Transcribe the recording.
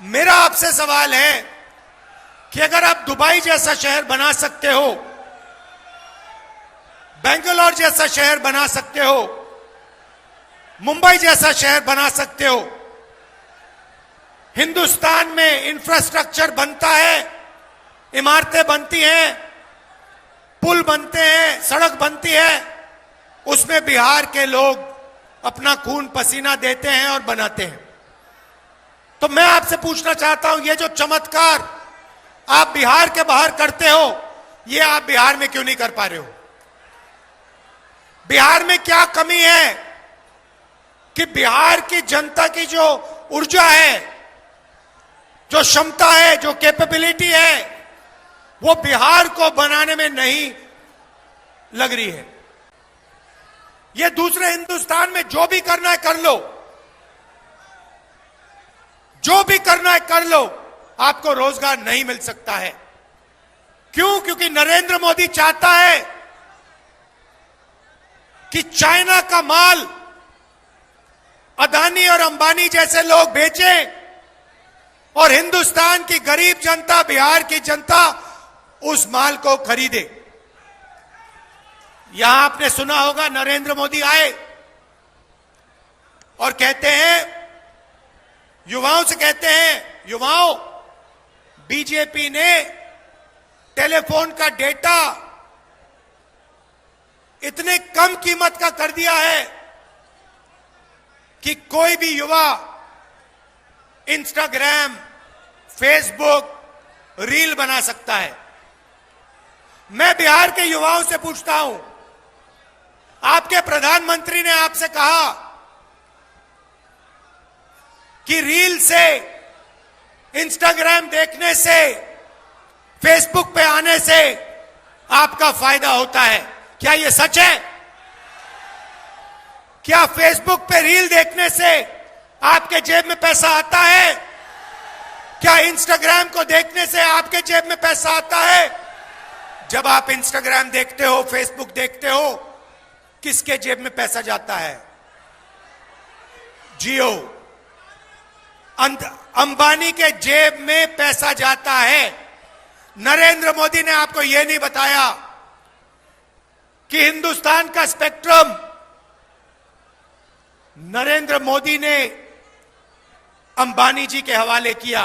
मेरा आपसे सवाल है कि अगर आप दुबई जैसा शहर बना सकते हो, बेंगलोर जैसा शहर बना सकते हो, मुंबई जैसा शहर बना सकते हो, हिंदुस्तान में इंफ्रास्ट्रक्चर बनता है, इमारतें बनती हैं, पुल बनते हैं, सड़क बनती है, उसमें बिहार के लोग अपना खून पसीना देते हैं और बनाते हैं। तो मैं आपसे पूछना चाहता हूँ, ये जो चमत्कार आप बिहार के बाहर करते हो, ये आप बिहार में क्यों नहीं कर पा रहे हो? बिहार में क्या कमी है कि बिहार की जनता की जो ऊर्जा है, जो क्षमता है, जो कैपेबिलिटी है, वो बिहार को बनाने में नहीं लग रही है? ये दूसरे हिंदुस्तान में जो भी करना है, कर लो। जो भी करना है कर लो। आपको रोज़गार नहीं मिल सकता है। क्यों? क्योंकि नरेंद्र मोदी चाहता है कि चाइना का माल अदानी और अंबानी जैसे लोग बेचें और हिंदुस्तान की गरीब जनता, बिहार की जनता उस माल को खरीदे। यहाँ आपने सुना होगा, नरेंद्र मोदी आए और कहते हैं युवाओं से कहते हैं, युवाओं बीजेपी ने टेलीफोन का डेटा इतने कम कीमत का कर दिया है कि कोई भी युवा इंस्टाग्राम फेसबुक रील बना सकता है. मैं बिहार के युवाओं से पूछता हूँ, आपके प्रधानमंत्री ने आपसे कहा कि रील से इंस्टाग्राम देखने से फेसबुक पे आने से आपका फ़ायदा होता है। क्या यह सच है? क्या फेसबुक पे रील देखने से आपके जेब में पैसा आता है? क्या इंस्टाग्राम को देखने से आपके जेब में पैसा आता है? जब आप इंस्टाग्राम देखते हो फेसबुक देखते हो, किसके जेब में पैसा जाता है? जियो। अंबानी के जेब में पैसा जाता है। नरेंद्र मोदी ने आपको यह नहीं बताया कि हिंदुस्तान का स्पेक्ट्रम। नरेंद्र मोदी ने अंबानी जी के हवाले किया।